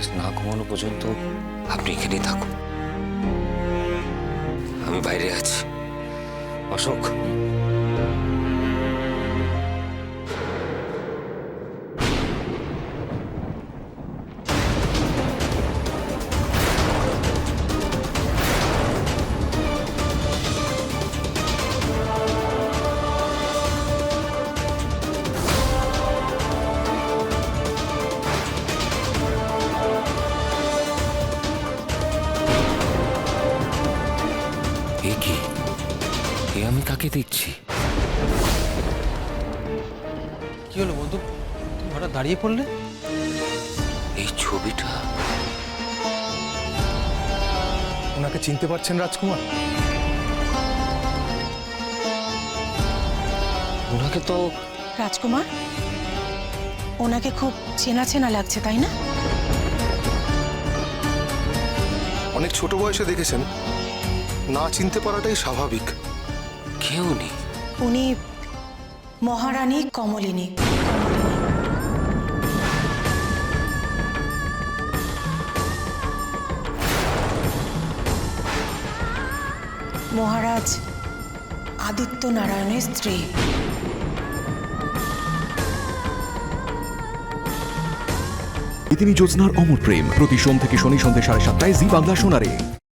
মহারাজ না ঘুমানো পর্যন্ত আপনি এখানে থাকুন। আমি বাইরে আছি। অশোক এ আমি কাকে দেখছি? কি হলো বন্ধু? তুমি হঠাৎ দাঁড়িয়ে পড়লে? এই ছবিটা? ওনাকে চিনতে পারছেন রাজকুমার? ওনাকে তো রাজকুমার ওনাকে খুব চেনা চেনা লাগছে তাই না? অনেক ছোট বয়সে দেখেছেন। না চিনতে পারাটাই স্বাভাবিক। কেউ নেই উনি মহারানী কমলিনী। মহারাজ আদিত্য নারায়ণের স্ত্রী। তিনি জ্যোৎস্নার অমর প্রেম। প্রতি সোম থেকে শনি সন্ধ্যে সাড়ে সাতটায় জি বাংলা শোনারে